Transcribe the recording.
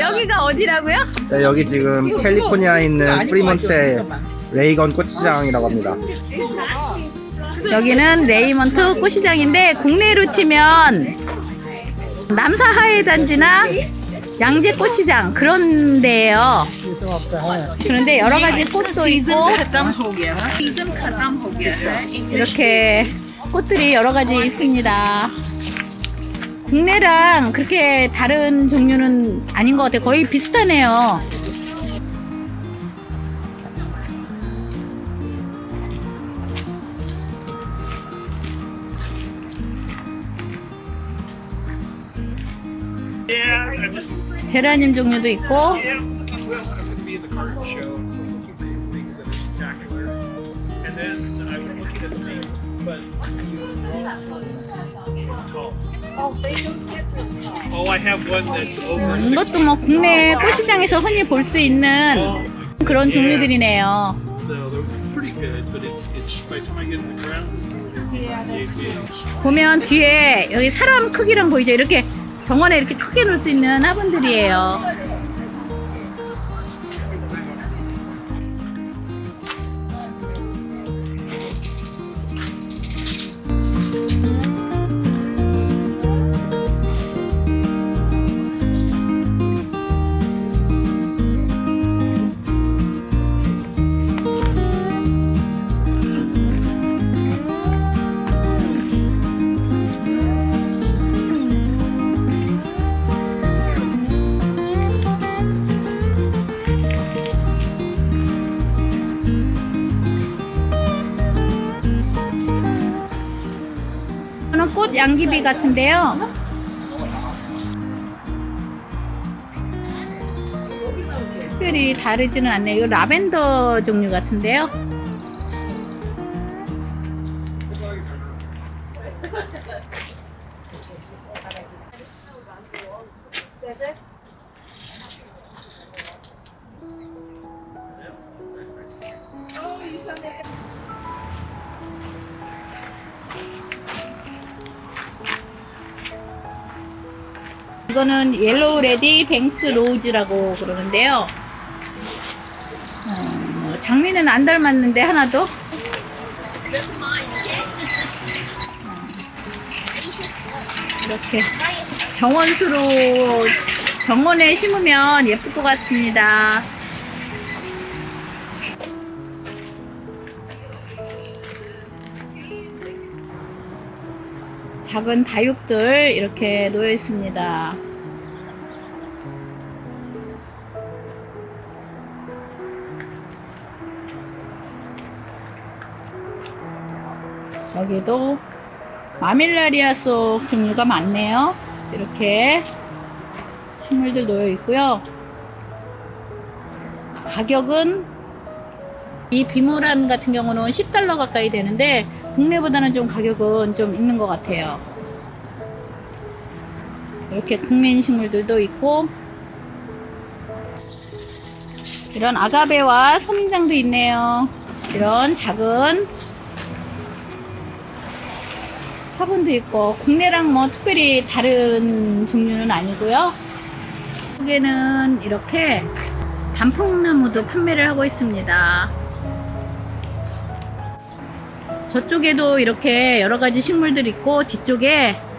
여기가 어디라고요? 네, 여기 지금 캘리포니아에 있는 프리먼트 레이건 꽃시장이라고 합니다. 여기는 레이먼트 꽃시장인데 국내로 치면 남사하회 단지나 양재 꽃시장 그런 데예요. 그런데 여러 가지 꽃도 있고 이렇게 꽃들이 여러 가지 있습니다. 국내랑 그렇게 다른 종류는 아닌 것 같아요. 거의 비슷하네요. 제라늄 종류도 있고 Oh, I have one that's over. 음, 60. 이것도 뭐 국내 꽃시장에서 흔히 볼 수 있는 Oh, 그런 종류들이네요. so they're pretty good, but it's, it's by the time I get in the ground, it's big, big. 보면 뒤에 여기 사람 크기랑 보이죠? 이렇게 정원에 이렇게 크게 놓을 수 있는 화분들이에요. 꽃 양귀비 같은데요. 특별히 다르지는 않네요. 이거 라벤더 종류 같은데요. 이거는 옐로우 레디 뱅스 로즈라고 그러는데요. 어, 장미는 안 닮았는데 하나도. 이렇게 정원수로 정원에 심으면 예쁠 것 같습니다. 작은 다육들 이렇게 놓여 있습니다. 여기도 마밀라리아 속 종류가 많네요. 이렇게 식물들 놓여 있고요. 가격은 이 비모란 같은 경우는 10달러 가까이 되는데 국내보다는 좀 가격은 좀 있는 것 같아요. 이렇게 국민 식물들도 있고 이런 아가베와 선인장도 있네요. 이런 작은 화분도 있고 국내랑 뭐 특별히 다른 종류는 아니고요. 여기는 이렇게 단풍나무도 판매를 하고 있습니다. 저쪽에도 이렇게 여러 가지 식물들 있고 뒤쪽에